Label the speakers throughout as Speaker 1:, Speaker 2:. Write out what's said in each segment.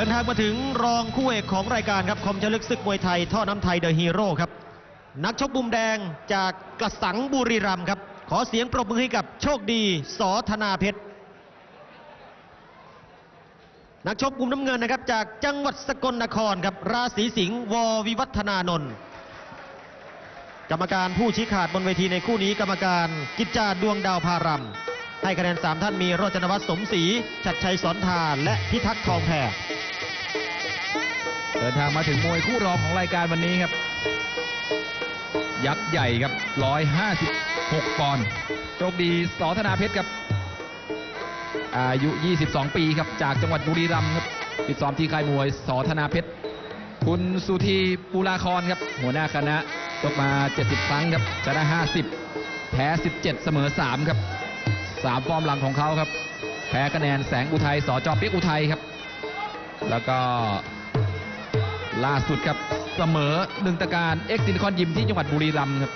Speaker 1: ดินทางมาถึงรองคู่เอกของรายการครับคมชลึกศึกมวยไทย ท่อน้ำไทยเดอะฮีโร่ครับ นักชกมุมแดงจากกระสังบุรีรัมย์ครับ ขอเสียงปรบมือให้กับโชคดีสอธนาเพชรนักชกมุมน้ำเงินนะครับ จากจังหวัดสกลนครครับราศีสิงห์ววิวัฒนานนท์กรรมการผู้ชี้ขาดบนเวทีในคู่นี้กรรมการกิจจาดวงดาวพารัมให้คะแนน 3 ท่านมีโรจนวัฒน์สมศรีชัดชัยสอนทานและพิทักษ์ทองแพร
Speaker 2: เดินทางมาถึงมวยคู่รองของรายการวันนี้ครับ ยักษ์ใหญ่ครับ 156 ปอนด์โชคดีสอธนาเพชรครับ อายุ 22 ปีครับ จากจังหวัดบุรีรัมย์ครับติดซ้อมที่ค่ายมวยสอธนาเพชร คุณสุธีปูลาคอนครับ หัวหน้าคณะชกมา 70 ครั้งครับชนะ 50 แพ้ 17 เสมอ 3 ครับ 3 ฟอร์มหลังของเขาครับ แพ้คะแนนแสงอุทัยสอจอเปียกอุทัยครับ แล้วก็ ล่าสุดครับเสมอหนึ่งตะการเอ็กซิลิคอนยิมที่จังหวัดบุรีรัมย์ครับ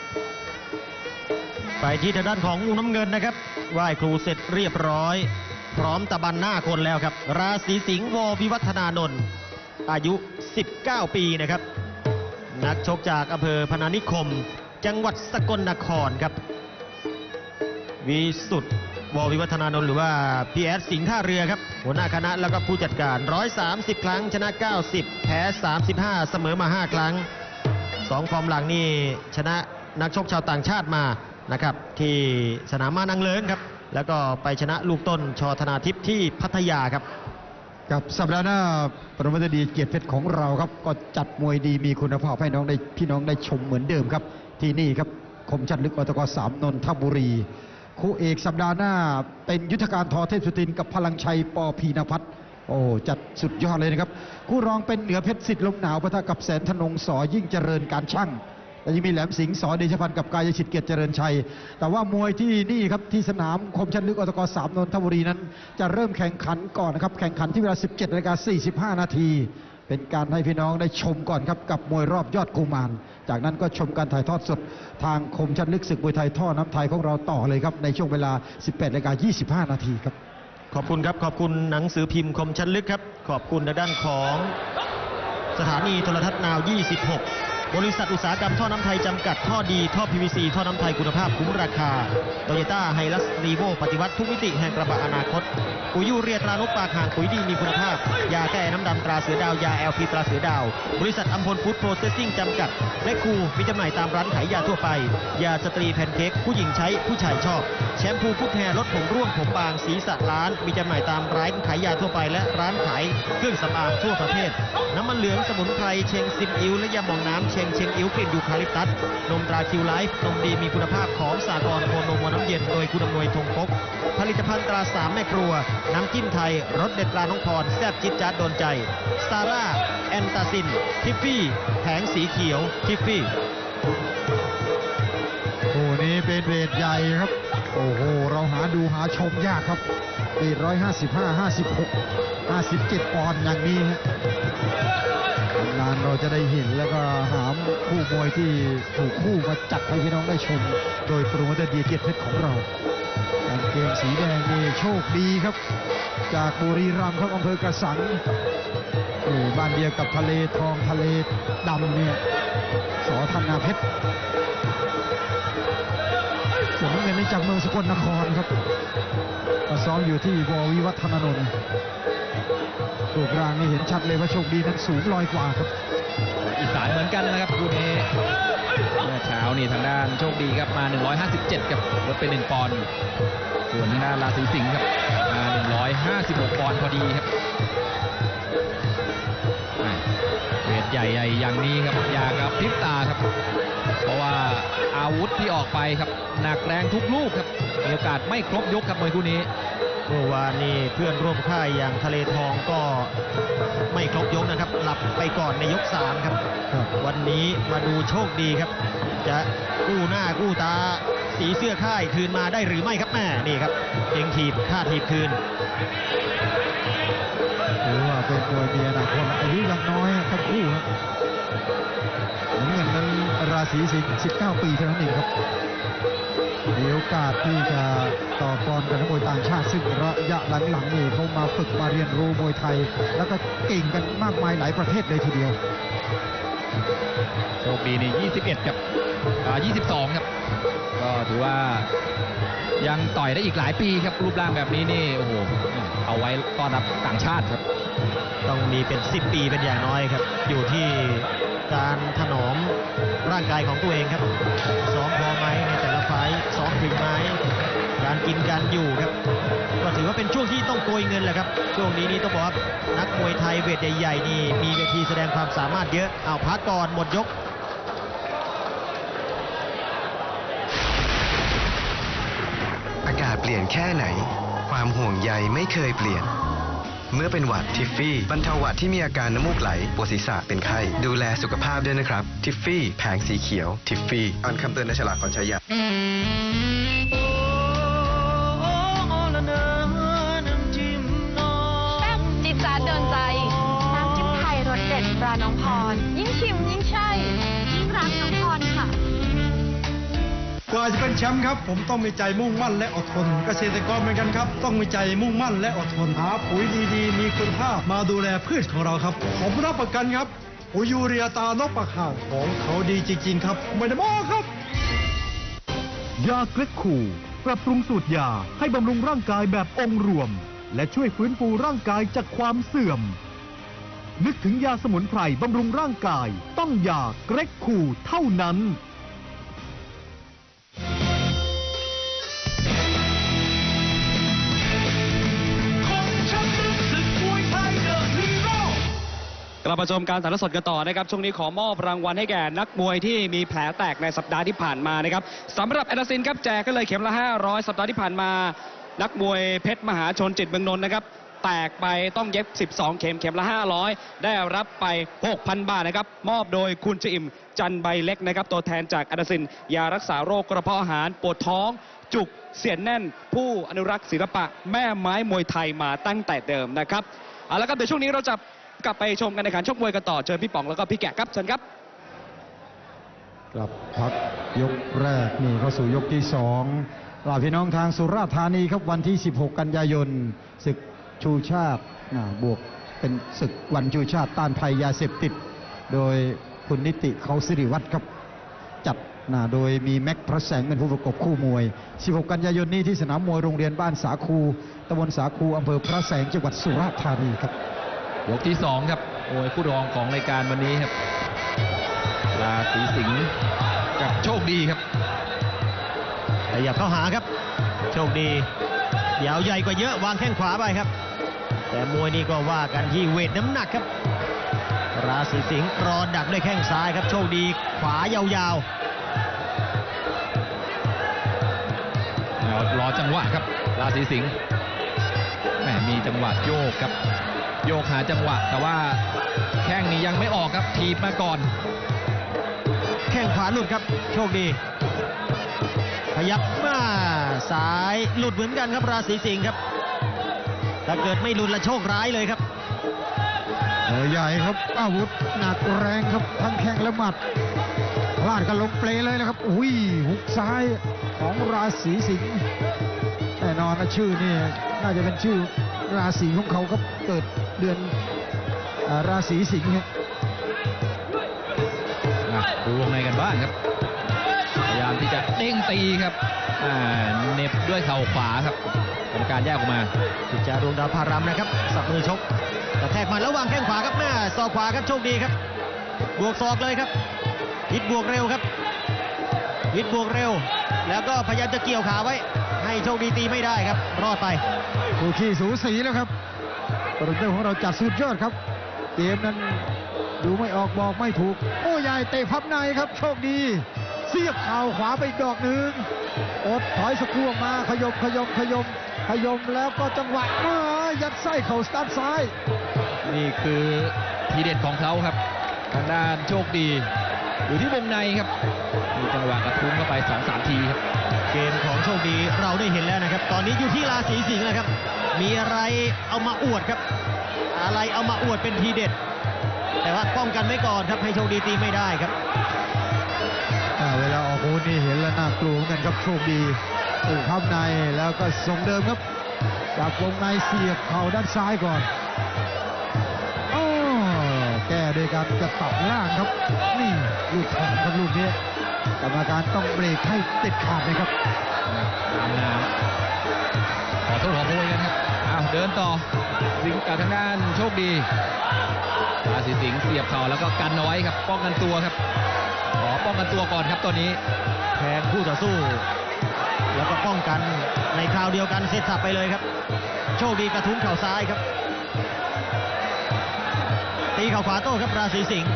Speaker 1: ไปที่ทางด้านของมุมน้ำเงินนะครับไหว้ครูเสร็จเรียบร้อย พร้อมตะบันหน้าคนแล้วครับ ราศีสิงห์ววิวัฒนานนท์อายุ 19 ปีนะครับ นักชกจากอำเภอพนานิคม จังหวัดสกลนครครับ วิสุทธ์ ววิวัฒนานนท์หรือว่าพีแอสสิงห์ท่าเรือครับ หัวหน้าคณะแล้วก็ผู้จัดการ 130 ครั้ง ชนะ 90 แพ้ 35 เสมอมา 5 ครั้งสองฟอร์มหลังนี่ชนะนักชกชาวต่างชาติมานะครับที่สนามมานังเลิงครับ แล้วก็ไปชนะลูกต้นชอธนาทิพย์ที่พัทยาครับ
Speaker 3: กับสัปดาห์หน้าปรมาจารย์ดีเกียรติเพชรของเราครับ ก็จัดมวยดีมีคุณภาพให้น้องได้พี่น้องได้ชมเหมือนเดิมครับ ที่นี่ครับคมชัดลึกอตกสามนนทบุรี คู่เอกสัปดาห์หน้า เป็นยุทธการทอเทพสุทินกับพลังชัยปอพีนพัฒน์โอ้จัดสุดยอดเลยนะครับ คู่รองเป็นเหนือเพชรสิทธิ์ลมหนาวปะทะกับแสนธนงสอยิ่งเจริญการช่างและยังมีแหลมสิงห์สอเดชพันธ์กับกายชิตเกียรติเจริญชัย แต่ว่ามวยที่นี่ครับที่สนามคมชันลึกอตกสามนนทบุรีนั้น จะเริ่มแข่งขันก่อนนะครับ แข่งขันที่เวลา 17นาฬิกา45 นาที เป็นการให้พี่น้องได้ชมก่อนครับกับมวยรอบยอดกุมาร จากนั้นก็ชมการถ่ายทอดสดทางคมชันลึกศึกมวยไทยท่อน้ำไทยของเราต่อเลยครับในช่วงเวลา 18นาฬิกา25 นาทีครับ
Speaker 1: ขอบคุณครับขอบคุณหนังสือพิมพ์คมชันลึกครับ ขอบคุณในด้านของสถานีโทรทัศน์นาว 26 บริษัทอุตสาหกรรมท่อน้ำไทยจำกัดท่อดีท่อ PVC ท่อน้ำไทยคุณภาพคุ้มราคาโตโยต้าไฮรัสรีโวปฏิวัติทุกมิติแห่งกระบะอนาคตปุ๋ยยูเรียตรานกปากห่างปุ๋ยดีมีคุณภาพ ยาแก้น้ำดำตราเสือดาวยาแอลพีตราเสือดาว บริษัทอัมพลฟู้ดโปรเซสซิ่งจำกัด และคูมีจำหน่ายตามร้านขายยาทั่วไป ยาสตรีแพนเค้กผู้หญิงใช้ผู้ชายชอบ แชมพูฟุตแฮร์ลดผมร่วงผมบางสีสัร้าน มีจำหน่ายตามร้านขายยาทั่วไป และร้านขายเครื่องสำอางทั่วประเทศ น้ำมันเหลืองสมุนไพรเชงซิมอิ้วและยาหมองน้ำเชงเชียงอิ้วกลิ่นยูคาลิปตัส นมตราคิวไลฟ์ นมดีมีคุณภาพของสากรโคนมวัวน้ำเย็น โดยคุณอำนวยทงพกผลิตภัณฑ์ตราสามแม่ครัว น้ำจิ้มไทย รสเด็ดปลาน้องพร แซ่บจิ๊ดจ๊าดโดนใจ ซาร่า แอนตาซิน ทิฟฟี่ แผงสีเขียว ทิฟฟี่
Speaker 3: คู่นี้เป็นเวทใหญ่ครับ โอ้โห เราหาดูหาชมยากครับเวทร้อยห้าสิบห้าห้าสิบหกห้าสิบเจ็ดปอนด์อย่างนี้ฮะ นานเราจะได้เห็นแล้วก็หามคู่มวยที่ถูกคู่มาจัดให้พี่น้องได้ชม โดยโปรโมเตอร์เดียเกียรติเพชรของเรากางเกงสีแดงนี่โชคดีครับ จากบุรีรัมย์ครับอำเภอกระสังบ้านเดียวกับทะเลทองทะเลดำเนี่ยสอธนาเพชรส่วนน้ำเงินนี่จากเมืองสกลนครครับก็ซ้อมอยู่ที่ววิวัฒนนนท์ รูปร่างนี่เห็นชัดเลยว่าโชคดีนั้นสูงลอยกว่าครับ
Speaker 2: อีสานเหมือนกันนะครับคู่นี้เมื่อเช้านี่ทางด้านโชคดีครับมา 157ครับลดไป1ปอนด์ส่วนทางด้านราศีสิงห์ครับมา 156 ปอนด์พอดีครับเวทใหญ่ๆอย่างนี้ครับอยากับพริบตาครับ เพราะว่าอาวุธที่ออกไปครับหนักแรงทุกลูกครับมีโอกาสไม่ครบยกครับมวยคู่นี้
Speaker 1: มื่อวานนี้เพื่อนร่วมค่ายอย่างทะเลทองก็ไม่ครบยกนะครับ หลับไปก่อนในยก3ครับ
Speaker 3: ครับ
Speaker 1: วันนี้มาดูโชคดีครับ จะกู้หน้ากู้ตาสีเสื้อค่ายคืนมาได้หรือไม่ครับแม่นี่ครับเองทีบค่าทีบคืน
Speaker 3: ถือว่าเป็นมวยมีอนาคตอายุยังน้อยทั้งคู่ครับน้ำ เงินนั้นราศีสิงห์19 ปีเท่านั้นเองครับ มีโอกาสที่จะต่อกรกับนักมวยต่างชาติซึ่งระยะหลังๆนี่เขามาฝึกมาเรียนรู้มวยไทย แล้วก็เก่งกันมากมายหลายประเทศเลยทีเดียว
Speaker 2: โชคดีนี่21 กับอ่า22 ครับ ก็ถือว่ายังต่อยได้อีกหลายปีครับ รูปร่างแบบนี้นี่โอ้โหเอาไว้ต้อนรับต่างชาติครับ
Speaker 1: ต้องมีเป็น 10 ปีเป็นอย่างน้อยครับ อยู่ที่ การถนอมร่างกายของตัวเองครับซ้อมพอไหมในแต่ละไฟท์ซ้อมถึงไหมการกินการอยู่ครับก็ถือว่าเป็นช่วงที่ต้องโกยเงินแหละครับ ช่วงนี้นี่ต้องบอกว่านักมวยไทยเวทใหญ่ๆนี่มีเวทีแสดงความสามารถเยอะเอาพักก่อนหมดยก
Speaker 4: อากาศเปลี่ยนแค่ไหน ความห่วงใยไม่เคยเปลี่ยน เมื่อเป็นหวัดทิฟฟี่บรรเทาหวัดที่มีอาการน้ำมูกไหลปวดศีรษะเป็นไข้ ดูแลสุขภาพด้วยนะครับทิฟฟี่แผงสีเขียวทิฟฟี่อ่านคำเตือนในฉลากก่อนใช้ยา
Speaker 5: แซ่บจี๊ดจ๊าดเดินใจ น้ำจิ้มไทยรสเด็ดปลาน้องพร ยิ่งชิมยิ่งใช่ยิ่งรักน้องพรค่ะ
Speaker 6: กว่าจะเป็นแชมป์ครับ ผมต้องมีใจมุ่งมั่นและอดทน เกษตรกรเหมือนกันครับ ต้องมีใจมุ่งมั่นและอดทนหาปุ๋ยดีๆ มีคุณภาพมาดูแลพืชของเราครับ ผมรับประกันครับปุ๋ยยูเรียตานกปะข่าวของเขาดีจริง ๆ ครับไม่ได้โม้ครับ
Speaker 7: ยาเกล็กคูปรับปรุงสูตรยาให้บำรุงร่างกายแบบองค์รวม และช่วยฟื้นฟูร่างกายจากความเสื่อม นึกถึงยาสมุนไพรบำรุงร่างกาย ต้องยาเกร็กคูเท่านั้น
Speaker 8: กลับมาชมการถ่ายทอดสดกันต่อนะครับ ช่วงนี้ขอมอบรางวัลให้แก่นักมวยที่มีแผลแตกในสัปดาห์ที่ผ่านมานะครับสำหรับแอนดาซินครับแจกกันเลยเข็มละ 500 สัปดาห์ที่ผ่านมา นักมวยเพชรมหาชนจิตเมืองนนท์นะครับแตกไปต้องเย็บ 12 เข็มเข็มละ 500 ได้รับไป 6,000 บาทนะครับ มอบโดยคุณจอิ่มจันใบเล็กนะครับ ตัวแทนจากแอนดาซิน ยารักษาโรคกระเพาะอาหารปวดท้อง จุกเสียนแน่น ผู้อนุรักษ์ศิลปะ แม่ไม้มวยไทยมาตั้งแต่เดิมนะครับ เอาละครับเดี๋ยวช่วงนี้เราจะ กลับไปชมกันในขันชกมวยกันต่อเชิญพี่ป๋องแล้วก็พี่แกะครับเชิญครับ
Speaker 3: กลับพักยกแรกนี่เข้าสู่ยกที่สองลาพี่น้องทางสุราษฎร์ธานีครับวันที่ 16 กันยายนศึกชูชาติบวกเป็นศึกวันชูชาติต้านภัยยาเสพติด โดยคุณนิติเขาสิริวัตรครับจัดนะโดยมีแม็กพระแสงเป็นผู้ประกบคู่มวย 16 กันยายนนี้ที่สนามมวยโรงเรียนบ้านสาคูตำบลสาคูอำเภอพระแสงจังหวัดสุราษฎร์ธานีครับ
Speaker 2: ยกที่2ครับมวยคู่รองของรายการวันนี้ครับราศีสิงห์กับโชคดีครับ
Speaker 1: ขยับเข้าหาครับ โชคดียาวใหญ่กว่าเยอะวางแข้งขวาไปครับ แต่มวยนี่ก็ว่ากันที่เวทน้ำหนักครับ ราศีสิงห์รอดักด้วยแข้งซ้ายครับ โชคดีขวายาว
Speaker 2: รอรอจังหวะครับ ราศีสิงห์แหมมีจังหวะโยกครับ โยกหาจังหวะ แต่ว่าแข้งนี้ยังไม่ออกครับทีบมาก่อน
Speaker 1: ๆแข้งขวาหลุดครับ โชคดีขยับมาซ้ายหลุดเหมือนกันครับราศีสิงห์ครับถ้าเกิดไม่หลุดละโชคร้ายเลยครับ
Speaker 3: เออใหญ่ครับ อาวุธหนักแรงครับทั้งแข้งและหมัดพลาดกันลงเปลเลยนะครับ อุ้ยหุกซ้ายของราศีสิงห์แน่นอนนะชื่อนี่น่าจะเป็นชื่อ ราศีของเขาครับเกิดเดือนอาราศีสิงห์เนี่ย
Speaker 2: อะดูวงในกันบ้างครับพยายามที่จะเด้งตีครับอ่าเหน็บด้วยเข่าขวาครับกรรมการแยกออกมา
Speaker 1: พิจาดวงดาวพารามนะครับ สับมือชกกระแทกมาแล้ววางแข้งขวาครับแม่ศอกขวาครับโชคดีครับ บวกศอกเลยครับฮิตบวกเร็วครับฮิตบวกเร็ว แล้วก็พยายามจะเกี่ยวขาไว้ ให้โชคดีตีไม่ได้ครับ รอดไป
Speaker 3: คู่ขี้สูสีแล้วครับโปรโมเตอร์ของเราจัดสุดยอดครับ เกมนั้นดูไม่ออกบอกไม่ถูก โอ้ใหญ่เตะพับในครับ โชคดี เสียบเข่าขวาไปอีกดอกหนึ่งอดถอยสกครู่มาขยมขยมขยมขยมแล้วก็จังหวะมายัดไส้เข่าสตาร์ทซ้าย
Speaker 2: นี่คือทีเด็ดของเขาครับ ทางด้านโชคดี อยู่ที่วงในครับมีจังหวะกระทุ้งเข้าไป2-3ทีครับ
Speaker 1: เกมของโชคดีเราได้เห็นแล้วนะครับ ตอนนี้อยู่ที่ราศีสิงห์นะครับ มีอะไรเอามาอวดครับ อะไรเอามาอวดเป็นทีเด็ด แต่ว่าป้องกันไว้ก่อนครับให้โชคดีตีไม่ได้ครับ
Speaker 3: อ่าเวลาออกอาวุธนี่เห็นแล้วน่ากลัวเหมือนกันครับโชคดีถูกพับในแล้วก็ทรงเดิมครับจับวงในเสียบเข่าด้านซ้ายก่อนโอ้แก้โดยการกระตับล่างครับนี่ ลูกของครับลูกนี้กรรมการต้องเบรกให้เด็ดขาดเลยครับ
Speaker 2: ตามน้ำขอโทษขอโพยกันครับอ้าวเดินต่อสิงห์กับทางด้านโชคดีราศีสิงห์เสียบเข่าแล้วก็กันเอาไว้ครับ ป้องกันตัวครับ ขอป้องกันตัวก่อนครับตัวนี้
Speaker 1: แทงคู่ต่อสู้ แล้วก็ป้องกันในคราวเดียวกันเซตสับไปเลยครับ โชคดีกระทุ้งเข่าซ้ายครับ ตีเข่าขวาโต้ครับราศีสิงห์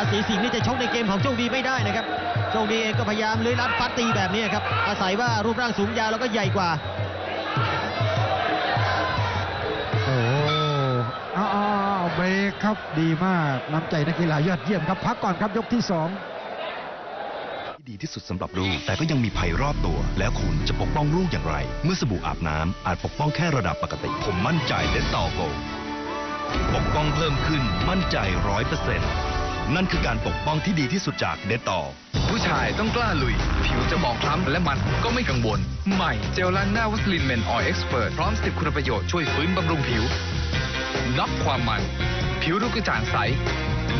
Speaker 1: ราศีสิงห์นี่จะชกในเกมของโชคดีไม่ได้นะครับโชคดีเองก็พยายามเลื้อยลัดฟัดตีแบบนี้ครับอาศัยว่ารูปร่างสูงยาวแล้วก็ใหญ่กว่า
Speaker 3: โอ้เอาเอาเอาเบรกครับดีมากน้ำใจนักกีฬายอดเยี่ยมครับพักก่อนครับยกที่สอง
Speaker 9: ที่ดีที่สุดสำหรับลูก แต่ก็ยังมีภัยรอบตัว แล้วคุณจะปกป้องลูกอย่างไร เมื่อสบู่อาบน้ำอาจปกป้องแค่ระดับปกติ ผมมั่นใจเดนตอโกปกป้องเพิ่มขึ้นมั่นใจร้อยเปอร์เซ็นต์ นั่นคือการปกป้องที่ดีที่สุดจากเดตต่อ
Speaker 10: ผู้ชายต้องกล้าลุย ผิวจะหมองคล้ำและมันก็ไม่กังวล ใหม่เจลล้างหน้าวัสลินเมนออยเอ็กซ์เพรสพร้อม10คุณประโยชน์ช่วยฟื้นบำรุงผิวน็อกความมัน ผิวดูกระจ่างใส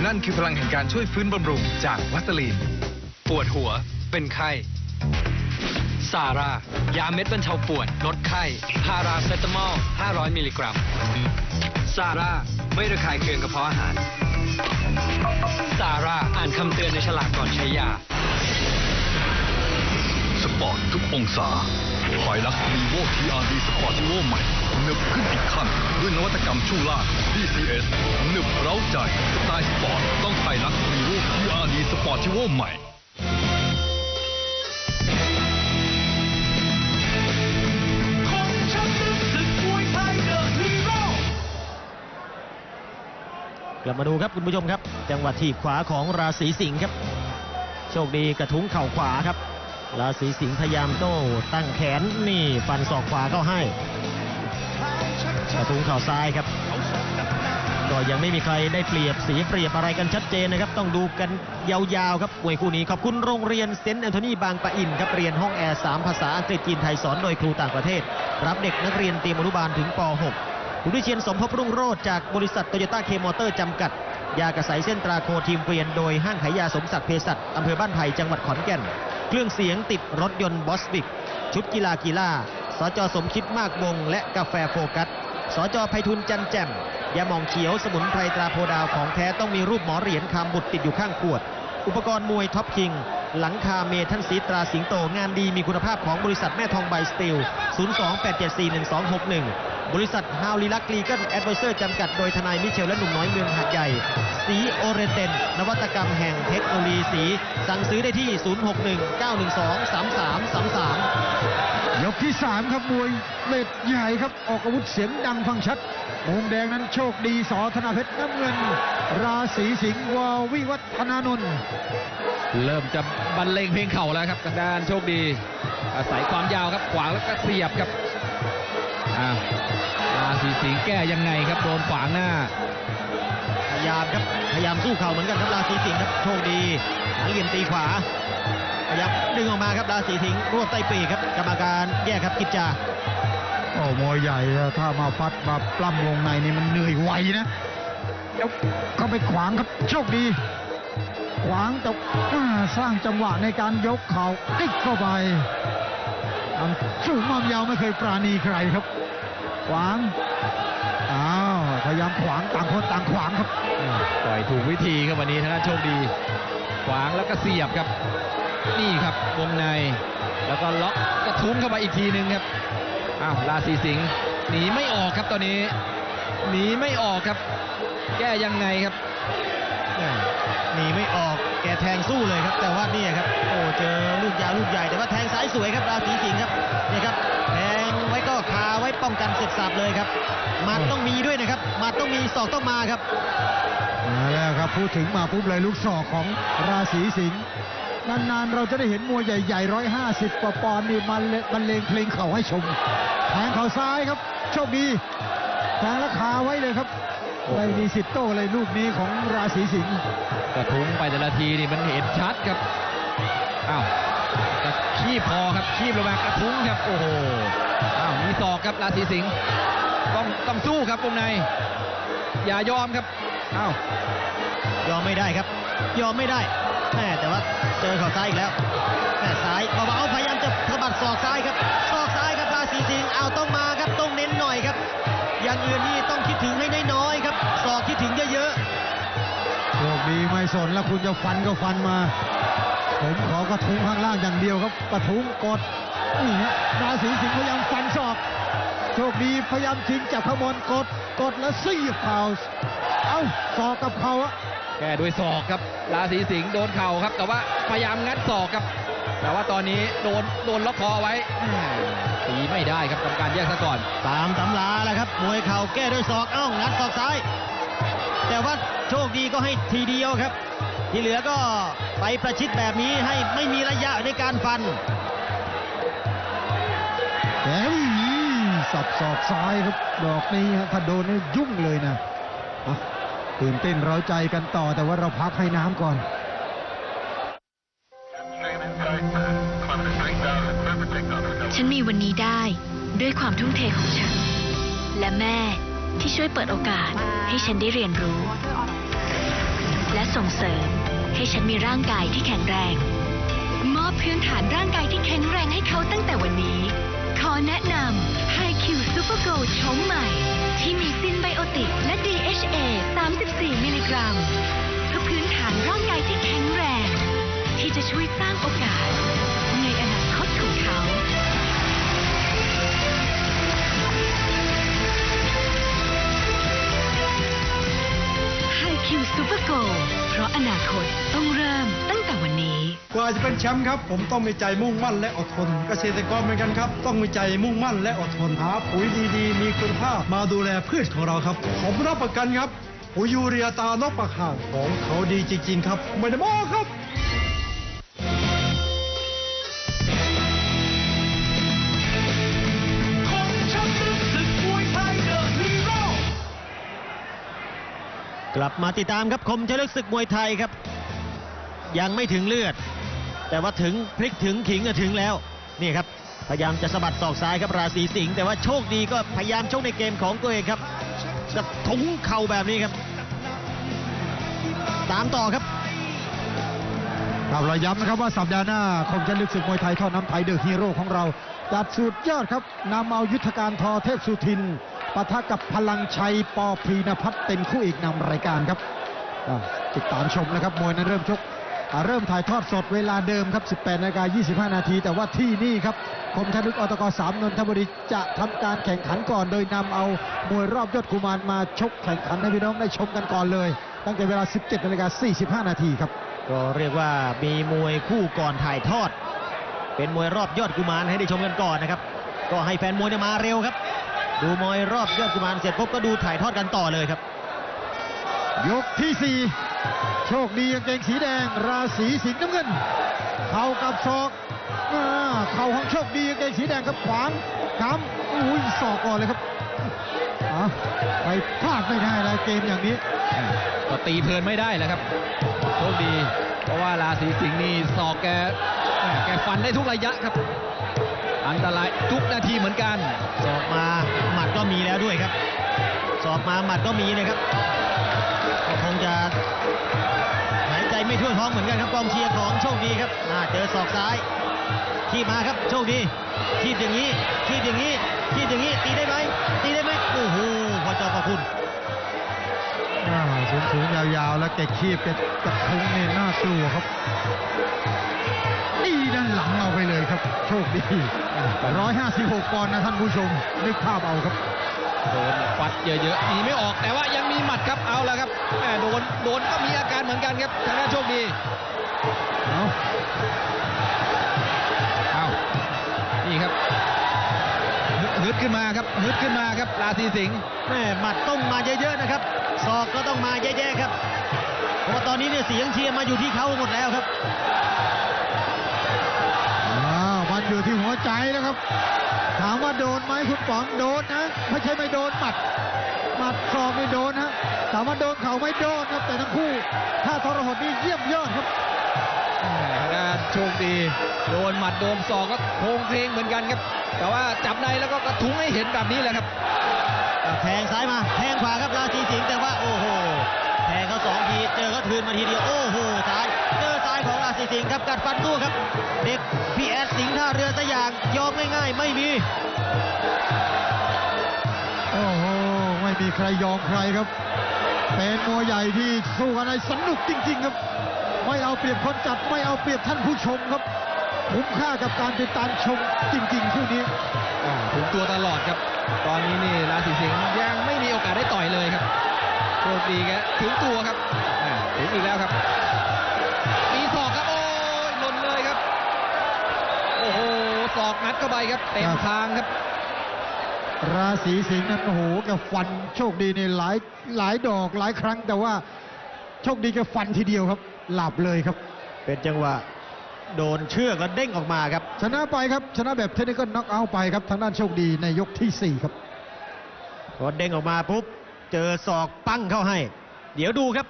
Speaker 10: นั่นคือพลังแห่งการช่วยฟื้นบำรุงจากวัสลีนปวดหัว เป็นไข้ซาร่ายาเม็ดบรรเทาปวดลดไข้พาราเซตามอล 500 มิลลิกรัมซาร่าไม่ระคายเคืองกระเพาะอาหาร ซาร่าอ่านคำเตือนในฉลากก่อนใช้ยา
Speaker 9: สปอร์ตทุกองศาหอยลักมีโวทีอาร์ดีสปอร์ติโวใหม่หนึบขึ้นอีกขั้นด้วยนวัตกรรมช่วงล่าง DCS หนึบเร้าใจสไตล์สปอร์ตต้องไฮลักมีโวทีอาร์ดีสปอร์ติโวใหม่
Speaker 1: กลับมาดูครับคุณผู้ชมครับ จังหวะถีบขวาของราศีสิงห์ครับ โชคดีกระทุ้งเข่าขวาครับ ราศีสิงห์พยายามโต้ตั้งแขนนี่ฟันศอกขวาเข้าให้ กระทุ้งเข่าซ้ายครับ ก็ยังไม่มีใครได้เปรียบสีเปรียบอะไรกันชัดเจนนะครับ ต้องดูกันยาวๆครับมวยคู่นี้ขอบคุณโรงเรียนเซนต์แอนโทนีบางปะอินครับเรียนห้องแอร์3ภาษาอังกฤษจีนไทยสอนโดยครูต่างประเทศ รับเด็กนักเรียนเตรียมอนุบาลถึงป .6 คุณวิเชียนสมภพรุ่งโรจน์จากบริษัทโตโยต้าเคมอเตอร์จำกัด ยากระสายเส้นตราโคทีมเกวียนโดยห้างขายยาสมศักดิ์เภสัชอำเภอบ้านไผ่จังหวัดขอนแก่น เครื่องเสียงติดรถยนต์บอสบิก ชุดกีฬากีฬาสจสมคิดมากวง และกาแฟโฟกัสสจไพฑุร์จันแจ่มยาหมองเขียวสมุนไพรตราโพดาวของแท้ต้องมีรูปหมอเหรียญคำบุตรติดอยู่ข้างขวด อุปกรณ์มวยท็อปคิง หลังคาเมทันสีตราสิงโตงานดีมีคุณภาพของบริษัทแม่ทองใบสตีล 028741261 บริษัทฮาวลีลักลีกันแอดไวเซอร์จำกัดโดยทนายมิเชลและหนุ่มน้อยเมืองหาดใหญ่ สีโอเรนเตนนวัตกรรมแห่งเทคโนโลยีสี สั่งซื้อได้ที่ 0619123333
Speaker 3: ยกที่สามครับมวยเม็ดใหญ่ครับ ออกอาวุธเสียงดังฟังชัดมุมแดงนั้นโชคดีสอธนาเพชรน้ำเงิน ราศีสิงห์วาวิวัฒนานนท์
Speaker 2: เริ่มจะบรรเลงเพลงเข่าแล้วครับทางด้านโชคดี อาศัยความยาวครับขวางแล้วก็เสียบครับอ่าราศีสิงห์แก้ยังไงครับโดนขวางหน้า
Speaker 1: พยายามครับพยายามสู้เข่าเหมือนกันครับราศีสิงห์ครับโชคดีหาเหลี่ยมตีขวาพยายามดึงออกมาครับราศีสิงห์รวบใต้ปีกครับกรรมการแยกครับกิจจา
Speaker 3: โอ้มวยใหญ่อะถ้ามาฟัดมาปล้ำวงในนี่มันเหนื่อยไวนะแล้วก็ไปขวางครับโชคดีขวางแต่อ่าสร้างจังหวะในการยกเข่าติ๊กเข้าไปอัน สูงมามยาวไม่เคยปราณีใครครับ ขวางอ้าวพยายามขวางต่างคนต่างขวางครับ
Speaker 2: ปล่อยถูกวิธีครับวันนี้ทางด้านโชคดี ขวางแล้วก็เสียบครับ นี่ครับวงใน แล้วก็ล็อกกระทุ้งเข้าไปอีกทีหนึ่งครับอ้าวราศีสิงห์หนีไม่ออกครับตอนนี้หนีไม่ออกครับ แก้ยังไงครับ
Speaker 1: หนีไม่ออก แกแทงสู้เลยครับ แต่ว่านี่ครับโอ้เจอลูกยาวลูกใหญ่แต่ว่าแทงซ้ายสวยครับราศีสิงห์ครับนี่ครับแทงไว้ก็คาไว้ป้องกันเสร็จสับเลยครับมัดต้องมีด้วยนะครับมัดต้องมีศอกต้องมาครับ
Speaker 3: มาแล้วครับพูดถึงมาปุ๊บเลยลูกศอกของราศีสิงห์นานๆเราจะได้เห็นมวยใหญ่ๆร้อยห้าสิบกว่าปอนด์นี่มันบรรเลงเพลงเข่าให้ชมแทงเข่าซ้ายครับ โชคดีแทงแล้วคาไว้เลยครับ ไม่มีสิทธิ์โต้เลยลูกนี้ของราศีสิงห์
Speaker 2: กระทุ้งไปแต่ละทีนี่มันเห็นชัดครับอ้าวกระคีบพอครับคีบลงมากระทุ้งครับโอ้โหอ้าวมีศอกครับราศีสิงห์ต้องต้องสู้ครับวงใน อย่ายอมครับอ้าว
Speaker 1: ยอมไม่ได้ครับ ยอมไม่ได้แม่แต่ว่าเจอเข่าซ้ายอีกแล้วแม่ซ้ายเบาๆพยายามจะสะบัดศอกซ้ายครับศอกซ้ายครับราศีสิงห์เอาต้องมาครับต้องเน้นหน่อยครับอย่างอื่นนี่ต้อง
Speaker 3: ไม่สนแล้วคุณจะฟันก็ฟันมา ผมขอกระทุ้งข้างล่างอย่างเดียวครับกระทุ้งกดนี่ฮะราศีสิงห์พยายามฟันศอก โชคดีพยายามชิงจากข้างบนกดกดแล้วซี่เข่าเอ้าศอกกับเข่าอะ
Speaker 2: แก้ด้วยศอกครับ ราศีสิงห์โดนเข่าครับ แต่ว่าพยายามงัดศอกครับ แต่ว่าตอนนี้โดนโดนล็อกคอไว้อืมตีไม่ได้ครับกรรมการแยกซะก่อน
Speaker 1: ๆตามตำราแหละครับมวยเข่าแก้ด้วยศอกเอ้างัดศอกซ้าย แต่ว่า โชคดีก็ให้ทีเดียวครับ ที่เหลือก็ไปประชิดแบบนี้ให้ไม่มีระยะในการฟัน
Speaker 3: แหมสับศอกซ้ายครับดอกนี้ฮะถ้าโดนนี่ยุ่งเลยนะอะตื่นเต้นเร้าใจกันต่อแต่ว่าเราพักให้น้ำก่อน
Speaker 11: ฉันมีวันนี้ได้ด้วยความทุ่มเทของฉัน และแม่ที่ช่วยเปิดโอกาสให้ฉันได้เรียนรู้ และส่งเสริม ให้ฉันมีร่างกายที่แข็งแรง มอบพื้นฐานร่างกายที่แข็งแรงให้เขาตั้งแต่วันนี้ ขอแนะนำ HiQ Super Go ชมใหม่ ที่มีซินไบโอติกและ DHA 34 มิลลิกรัมเพื่อพื้นฐานร่างกายที่แข็งแรง ที่จะช่วยสร้างโอกาส High Q Super Go เพราะอนาคตต้องเริ่มตั้งแต่วันนี้
Speaker 6: กว่าจะเป็นแชมป์ครับ ผมต้องมีใจมุ่งมั่นและอดทน เกษตรกรเหมือนกันครับ ต้องมีใจมุ่งมั่นและอดทนหาปุ๋ยดีๆ มีคุณภาพมาดูแลพืชของเราครับ ผมรับประกันครับปุ๋ยยูเรียตานกปะข่างของเขาดีจริงๆครับไม่ได้โม้ครับ
Speaker 1: กลับมาติดตามครับคมชลึกศึกมวยไทยครับ ยังไม่ถึงเลือด แต่ว่าถึงพลิกถึงขิงก็ถึงแล้วนี่ครับพยายามจะสะบัดศอกซ้ายครับราศีสิงห์แต่ว่าโชคดีก็พยายามโชกในเกมของตัวเองครับกับทุงเข่าแบบนี้ครับ ตามต่อครับ
Speaker 3: ครับเราย้ำนะครับว่าสัปดาห์หน้าคมชันลึกศึกมวยไทยทอดน้ำไทยเดอะฮีโร่ของเราจัดสุดยอดครับนำเอายุทธการทอเทพสุทิน ปะทะกับพลังชัยปอพีนพัฒน์เป็นคู่เอกนำรายการครับติดตามชมนะครับมวยนั้นเริ่มชกเริ่มถ่ายทอดสดเวลาเดิมครับ 18นาฬิกา25 นาที แต่ว่าที่นี่ครับคมชันลึกอตก3นนทบุรีจะทำการแข่งขันก่อน โดยนำเอามวยรอบยอดกุมารมาชกแข่งขันให้พี่น้องได้ชมกันก่อนเลย ตั้งแต่เวลา 17นาฬิกา45 นาทีครับ
Speaker 1: ก็เรียกว่ามีมวยคู่ก่อนถ่ายทอด เป็นมวยรอบยอดกุมารให้ได้ชมกันก่อนนะครับ ก็ให้แฟนมวยมาเร็วครับ ดูมวยรอบยอดกุมารเสร็จปุ๊บก็ดูถ่ายทอดกันต่อเลยครับ
Speaker 3: ยกที่ 4 โชคดีกางเกงสีแดง ราศีสิงห์น้ำเงิน เข่ากับศอกอ่าเข่าของโชคดีกางเกงสีแดงครับขวางกำอุ้ยศอกก่อนเลยครับอะไปพลาดไม่ได้เลยเกมอย่างนี้
Speaker 2: ก็ตีเพลินไม่ได้แหละครับโชคดี เพราะว่าราศีสิงห์นี่ศอกแกแหม่แกฟันได้ทุกระยะครับ อันตรายทุกนาทีเหมือนกัน
Speaker 1: สอบมาหมัดก็มีแล้วด้วยครับสอบมาหมัดก็มีนะครับก็คงจะหายใจไม่ทั่วท้องเหมือนกันครับกองเชียร์ของโชคดีครับอ่าเจอศอกซ้ายขีบมาครับโชคดีขีบอย่างนี้ขีบอย่างนี้ขีบอย่างนี้ตีได้ไหมตีได้ไหมโอ้โหพอเจอพอคุณ
Speaker 3: สูงสูงๆยาวๆ แล้วแกคีบแกจะทุงเนี่ยน่ากลัวครับ นี่ด้านหลังเอาไปเลยครับ โชคดี156ปอนด์นะท่านผู้ชม นึกภาพเอาครับ
Speaker 2: โดนฟัดเยอะๆหนีไม่ออกแต่ว่ายังมีหมัดครับเอาละครับแหม่โดนโดนก็มีอาการเหมือนกันครับทางด้านโชคดี
Speaker 3: เอา
Speaker 2: เอานี่ครับฮึฮึดขึ้นมาครับฮึดขึ้นมาครับราศีสิงห์
Speaker 1: แม่หมัดต้องมาเยอะๆนะครับศอกก็ต้องมาแย่ๆครับ เพราะว่าตอนนี้เนี่ยเสียงเชียร์มาอยู่ที่เขาหมดแล้วครับ
Speaker 3: อ้าวมัน อยู่ที่หัวใจแล้วครับ ถามว่าโดนไหมคุณป๋องโดนนะ ไม่ใช่ไม่โดนหมัดหมัดศอกไม่โดนนะถามว่าโดนเข่าไม่โดนครับแต่ทั้งคู่ ถ้าทรหดนี่เยี่ยมยอดครับ
Speaker 2: แหม่ทางด้านโชคดี โดนหมัดโดนศอกก็โครงเพลงเหมือนกันครับ แต่ว่าจับในแล้วก็กระทุ้งให้เห็นแบบนี้แหละครับ
Speaker 1: แทงซ้ายมาแทงขวาครับราศีสิงห์แต่ว่าโอ้โหแทงเขาสองทีเจอเขาทืนมาทีเดียวโอ้โหซ้ายเจอซ้ายของราศีสิงห์ครับกัดฟันสู้ครับ เด็ก เรือสยามยอมง่ายๆ ไม่มี
Speaker 3: โอ้โห ไม่มีใครยอมใครครับ เป็นมวยใหญ่ที่สู้กันในสนุกจริง ๆ ครับ ไม่เอาเปรียบคนจัดไม่เอาเปรียบท่านผู้ชมครับคุ้มค่ากับการติดตามชมจริงๆคู่นี้
Speaker 2: อ่าถึงตัวตลอดครับ ตอนนี้นี่ราศีสิงห์ยังไม่มีโอกาสได้ต่อยเลยครับโชคดีแกถึงตัวครับอ่าถึงอีกแล้วครับ อกนัดเข้าไปครับเต็ม
Speaker 3: ครับ
Speaker 2: ทางครับ
Speaker 3: ราศีสิงห์นั้นโอ้โหแกฟันโชคดีในหลายหลายดอกหลายครั้ง แต่ว่าโชคดีแกฟันทีเดียวครับ หลับเลยครับ
Speaker 1: เป็นจังหวะโดนเชือกแล้วเด้งออกมาครับ
Speaker 3: ชนะไปครับ ชนะแบบเทคนิคน็อกเอาท์ไปครับ ทางด้านโชคดีในยกทีสี่ 4 ครับ
Speaker 1: พอเด้งออกมาปุ๊บ เจอศอกปั้งเข้าให้ เดี๋ยวดูครับ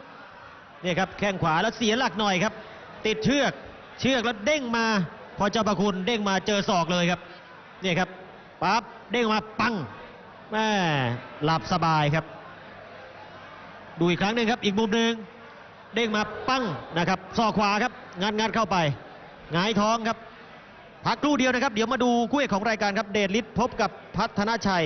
Speaker 1: เนี่ยครับแข้งขวาแล้วเสียหลักหน่อยครับ ติดเชือกเชือกแล้วเด้งมา พอเจ้าประคุณเด้งมาเจอศอกเลยครับเนี่ยครับปั๊บเด้งมาปังแม่หลับสบายครับ ดูอีกครั้งหนึ่งครับ อีกมุมหนึ่งเด้งมาปังนะครับศอกขวาครับงัดงัดเข้าไปหงายท้องครับพักครู่เดียวนะครับ เดี๋ยวมาดูคู่เอกของรายการครับเดชฤทธิ์พบกับพัฒนาชัย